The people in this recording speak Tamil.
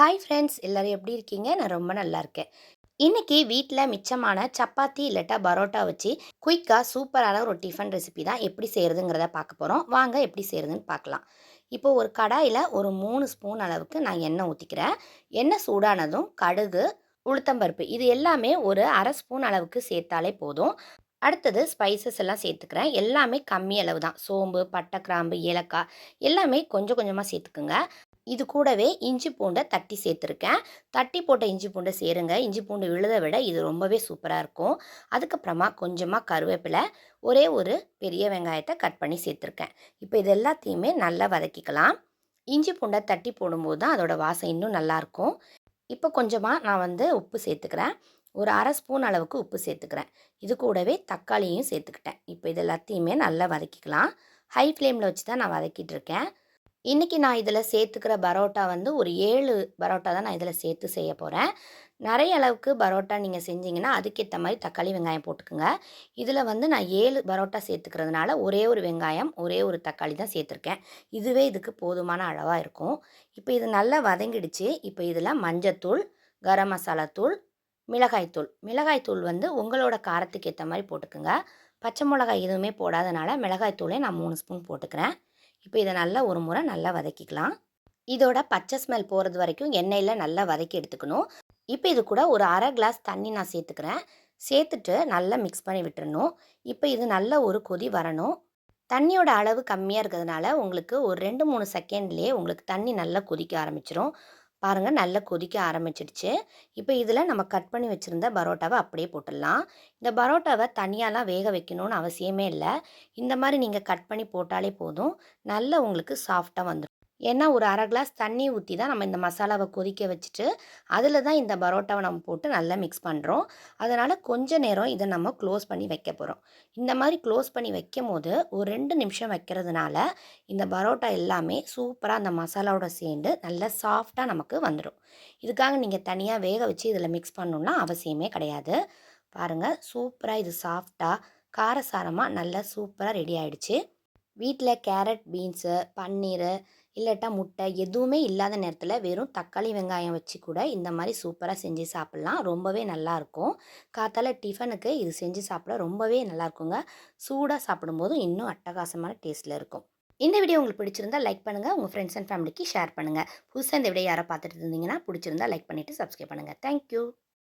ஹாய் ஃப்ரெண்ட்ஸ் எல்லோரும் எப்படி இருக்கீங்க? நான் ரொம்ப நல்லா இருக்கேன். இன்றைக்கி வீட்டில் மிச்சமான சப்பாத்தி இல்லாட்டா பரோட்டா வச்சு குயிக்காக சூப்பரான ஒரு டிஃபன் ரெசிபி தான் எப்படி செய்கிறதுங்கிறத பார்க்க போகிறோம் வாங்க எப்படி செய்கிறதுன்னு பார்க்கலாம். இப்போ ஒரு கடாயில் ஒரு மூணு ஸ்பூன் அளவுக்கு நான் எண்ணெய் ஊற்றிக்கிறேன் எண்ணெய் சூடானதும் கடுகு உளுத்தம்பருப்பு இது எல்லாமே ஒரு அரை ஸ்பூன் அளவுக்கு சேர்த்தாலே போதும். அடுத்தது ஸ்பைசஸ் எல்லாம் சேர்த்துக்கிறேன். எல்லாமே கம்மி அளவு தான். சோம்பு பட்டை கிராம்பு ஏலக்காய் எல்லாமே கொஞ்சம் கொஞ்சமாக சேர்த்துக்குங்க. இது கூடவே இஞ்சி பூண்டை தட்டி சேர்த்துருக்கேன். தட்டி போட்ட இஞ்சி பூண்டை சேருங்க. இஞ்சி பூண்டு விழுத விட இது ரொம்பவே சூப்பராக இருக்கும். அதுக்கப்புறமா கொஞ்சமாக கருவேப்பிலை ஒரே ஒரு பெரிய வெங்காயத்தை கட் பண்ணி சேர்த்துருக்கேன். இப்போ இது எல்லாத்தையுமே நல்லா வதக்கிக்கலாம். இஞ்சி பூண்டை தட்டி போடும்போது தான் அதோட வாசம் இன்னும் நல்லாயிருக்கும் இப்போ கொஞ்சமாக நான் வந்து உப்பு சேர்த்துக்கிறேன். ஒரு அரை ஸ்பூன் அளவுக்கு உப்பு சேர்த்துக்கிறேன். இது கூடவே தக்காளியும் சேர்த்துக்கிட்டேன். இப்போ இது எல்லாத்தையுமே நல்லா வதக்கிக்கலாம். ஹை ஃப்ளேமில் வச்சு தான் நான் வதக்கிட்டு இருக்கேன். இன்றைக்கி நான் இதில் சேர்த்துக்கிற பரோட்டா வந்து ஒரு ஏழு பரோட்டா தான் நான் இதில் சேர்த்து செய்ய போகிறேன் நிறைய அளவுக்கு பரோட்டா நீங்கள் செஞ்சீங்கன்னா அதுக்கேற்ற மாதிரி தக்காளி வெங்காயம் போட்டுக்குங்க. இதில் வந்து நான் ஏழு பரோட்டா சேர்த்துக்கிறதுனால ஒரே ஒரு வெங்காயம் ஒரே ஒரு தக்காளி தான் சேர்த்துருக்கேன். இதுவே இதுக்கு போதுமான அளவாக இருக்கும். இப்போ இது நல்லா வதங்கிடுச்சு. இப்போ இதில் மஞ்சத்தூள் கரம் மசாலா தூள் மிளகாய்த்தூள் மிளகாய்த்தூள் வந்து உங்களோட காரத்துக்கு ஏற்ற மாதிரி போட்டுக்குங்க. பச்சை மிளகாய் எதுவுமே போடாதனால மிளகாய்த்தூளே நான் மூணு ஸ்பூன் போட்டுக்கிறேன். இப்போ இதை நல்லா ஒரு முறை நல்லா வதக்கிக்கலாம். இதோட பச்சை ஸ்மெல் போகிறது வரைக்கும் எண்ணெயில் நல்லா வதக்கி எடுத்துக்கணும். இப்போ இது கூட ஒரு அரை கிளாஸ் தண்ணி நான் சேர்த்துக்கிறேன். சேர்த்துட்டு நல்லா மிக்ஸ் பண்ணி விட்டுறணும். இப்போ இது நல்ல ஒரு கொதி வரணும். தண்ணியோட அளவு கம்மியாக இருக்கிறதுனால உங்களுக்கு ஒரு ரெண்டு மூணு செகண்ட்லேயே உங்களுக்கு தண்ணி நல்லா கொதிக்க ஆரம்பிச்சிரும். பாருங்கள் நல்லா கொதிக்க ஆரம்பிச்சிடுச்சு. இப்போ இதில் நம்ம கட் பண்ணி வச்சுருந்த பரோட்டாவை அப்படியே போட்டுடலாம். இந்த பரோட்டாவை தனியாலாம் வேக வைக்கணும்னு அவசியமே இல்லை. இந்த மாதிரி நீங்கள் கட் பண்ணி போட்டாலே போதும். நல்லா உங்களுக்கு சாஃப்டாக வந்துடும் ஏன்னா ஒரு அரை கிளாஸ் தண்ணி ஊற்றி தான் நம்ம இந்த மசாலாவை கொதிக்க வச்சுட்டு அதில் தான் இந்த பரோட்டாவை நம்ம போட்டு நல்லா மிக்ஸ் பண்ணுறோம் அதனால் கொஞ்சம் நேரம் இதை நம்ம க்ளோஸ் பண்ணி வைக்க போகிறோம் இந்த மாதிரி க்ளோஸ் பண்ணி வைக்கும் போது ஒரு ரெண்டு நிமிஷம் வைக்கிறதுனால இந்த பரோட்டா எல்லாமே சூப்பராக அந்த மசாலாவோட சேர்ந்து நல்லா சாஃப்டாக நமக்கு வந்துடும் இதுக்காக நீங்கள் தனியாக வேக வச்சு இதில் மிக்ஸ் பண்ணணுன்னா அவசியமே கிடையாது. பாருங்கள் சூப்பராக இது சாஃப்டாக காரசாரமாக நல்லா சூப்பராக ரெடி ஆகிடுச்சு வீட்டில் கேரட் பீன்ஸு பன்னீர் இல்லாட்டா முட்டை எதுவுமே இல்லாத நேரத்தில் வெறும் தக்காளி வெங்காயம் வச்சு கூட இந்த மாதிரி சூப்பராக செஞ்சு சாப்பிட்லாம். ரொம்பவே நல்லாயிருக்கும் காத்தால டிஃபனுக்கு இது செஞ்சு சாப்பிட ரொம்பவே நல்லாயிருக்குங்க சூடாக சாப்பிடும்போதும் இன்னும் அட்டகாசமான டேஸ்ட்டில் இருக்கும். இந்த வீடியோ உங்களுக்கு பிடிச்சிருந்தா லைக் பண்ணுங்கள் உங்கள் ஃப்ரெண்ட்ஸ் அண்ட் ஃபேமிலிக்கு ஷேர் பண்ணுங்கள் புதுசாக இந்த வீடியோ யாரை பார்த்துட்டு இருந்தீங்கன்னா பிடிச்சிருந்தா லைக் பண்ணிவிட்டு சப்ஸ்கிரைப் பண்ணுங்கள் தேங்க்யூ